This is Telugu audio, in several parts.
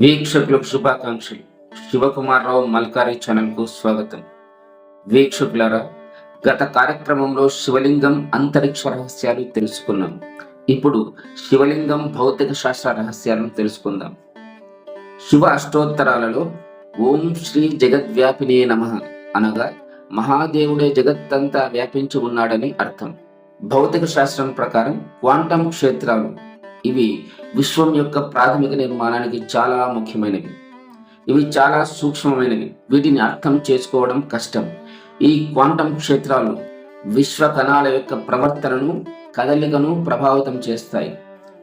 వీక్షకులకు శుభాకాంక్షలు. శివకుమార్ రావు మల్కారి ఛానల్కు స్వాగతం. వీక్షకులారా గత కార్యక్రమంలో శివలింగం అంతరిక్ష రహస్యాలు తెలుసుకున్నాం. ఇప్పుడు శివలింగం భౌతిక శాస్త్ర రహస్యాలను తెలుసుకుందాం. శివ అష్టోత్తరాలలో ఓం శ్రీ జగద్వ్యాపినే నమ అనగా మహాదేవుడే జగత్తంతా వ్యాపించి ఉన్నాడని అర్థం. భౌతిక శాస్త్రం ప్రకారం క్వాంటం క్షేత్రాలు ఇవి విశ్వం యొక్క ప్రాథమిక నిర్మాణానికి చాలా ముఖ్యమైనవి. ఇవి చాలా సూక్ష్మమైనవి. వీటిని అర్థం చేసుకోవడం కష్టం. ఈ క్వాంటం క్షేత్రాలు విశ్వ కణాల యొక్క ప్రవర్తనను కదలికను ప్రభావితం చేస్తాయి.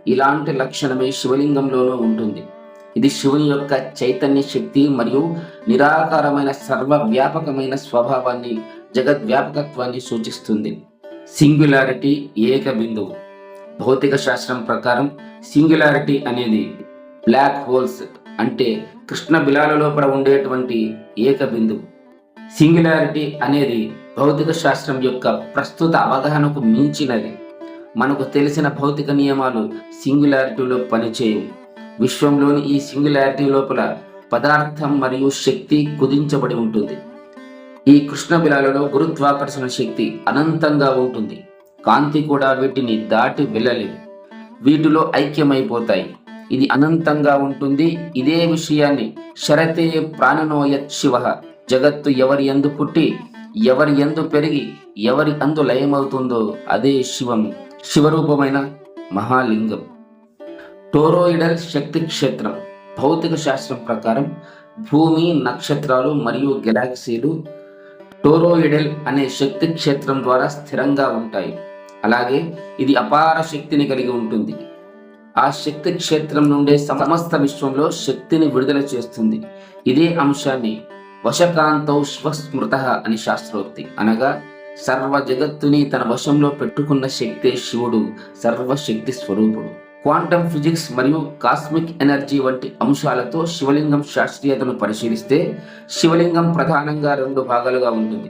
ఇలాంటి లక్షణమే శివలింగంలోనూ ఉంటుంది. ఇది శివుని యొక్క చైతన్య శక్తి మరియు నిరాకారమైన సర్వవ్యాపకమైన స్వభావాన్ని జగద్వ్యాపకత్వాన్ని సూచిస్తుంది. సింగులారిటీ ఏక బిందువు భౌతిక శాస్త్రం ప్రకారం సింగులారిటీ అనేది బ్లాక్ హోల్స్ అంటే కృష్ణ బిలాల లోపల ఉండేటువంటి ఏక బిందువు. సింగులారిటీ అనేది భౌతిక శాస్త్రం యొక్క ప్రస్తుత అవగాహనకు మించినది. మనకు తెలిసిన భౌతిక నియమాలు సింగులారిటీలో పనిచేయవు. విశ్వంలోని ఈ సింగులారిటీ లోపల పదార్థం మరియు శక్తి కుదించబడి ఉంటుంది. ఈ కృష్ణ బిలాలలో గురుత్వాకర్షణ శక్తి అనంతంగా ఉంటుంది. కాంతి కూడా వీటిని దాటి వెళ్ళలేదు. వీటిలో ఐక్యమైపోతాయి. ఇది అనంతంగా ఉంటుంది. ఇదే విషయాన్ని శరతే ప్రాణనోయత్ శివ. జగత్తు ఎవరి ఎందు పుట్టి ఎవరి ఎందు పెరిగి ఎవరి అందు లయమవుతుందో అదే శివం శివరూపమైన మహాలింగం. టోరోయిడల్ శక్తి క్షేత్రం. భౌతిక శాస్త్రం ప్రకారం భూమి నక్షత్రాలు మరియు గెలాక్సీలు టోరోయిడల్ అనే శక్తి క్షేత్రం ద్వారా స్థిరంగా ఉంటాయి. అలాగే ఇది అపార శక్తిని కలిగి ఉంటుంది. ఆ శక్తి క్షేత్రం నుండే సమస్త విశ్వంలో శక్తిని విడుదల చేస్తుంది. ఇదే అంశాన్ని వశకాంతో స్వస్మృత అని శాస్త్రోక్తి అనగా సర్వ జగత్తుని తన వశంలో పెట్టుకున్న శక్తే శివుడు సర్వశక్తి స్వరూపుడు. క్వాంటమ్ ఫిజిక్స్ మరియు కాస్మిక్ ఎనర్జీ వంటి అంశాలతో శివలింగం శాస్త్రీయతను పరిశీలిస్తే శివలింగం ప్రధానంగా రెండు భాగాలుగా ఉంటుంది.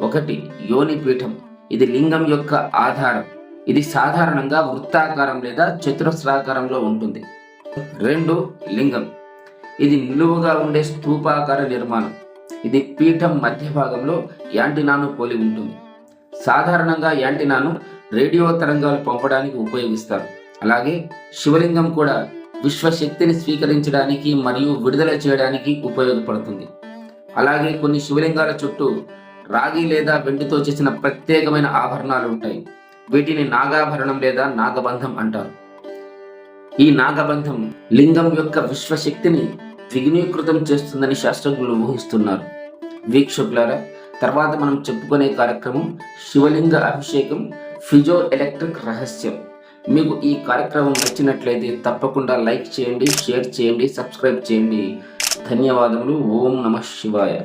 ఒకటి యోని పీఠం ఇది లింగం యొక్క ఆధారం. ఇది సాధారణంగా వృత్తాకారం లేదా చతురస్రాకారంలో ఉంటుంది. రెండు లింగం. ఇది నిలువుగా ఉండే స్థూపాకార నిర్మాణం. ఇది పీఠం మధ్య భాగంలో యాంటినాను పోలి ఉంటుంది. సాధారణంగా యాంటినాను రేడియో తరంగాలు పంపడానికి ఉపయోగిస్తారు. అలాగే శివలింగం కూడా విశ్వశక్తిని స్వీకరించడానికి మరియు విడుదల చేయడానికి ఉపయోగపడుతుంది. అలాగే కొన్ని శివలింగాల చుట్టూ రాగి లేదా వెండితో చేసిన ప్రత్యేకమైన ఆభరణాలు ఉంటాయి. వీటిని నాగాభరణం లేదా నాగబంధం అంటారు. ఈ నాగబంధం లింగం యొక్క విశ్వశక్తిని ద్విగుణీకృతం చేస్తుందని శాస్త్రజ్ఞులు ఊహిస్తున్నారు. వీక్షకులారా తర్వాత మనం చెప్పుకునే కార్యక్రమం శివలింగ అభిషేకం ఫిజో ఎలక్ట్రిక్ రహస్యం. మీకు ఈ కార్యక్రమం నచ్చినట్లయితే తప్పకుండా లైక్ చేయండి షేర్ చేయండి సబ్స్క్రైబ్ చేయండి. ధన్యవాదములు. ఓం నమ శివాయ.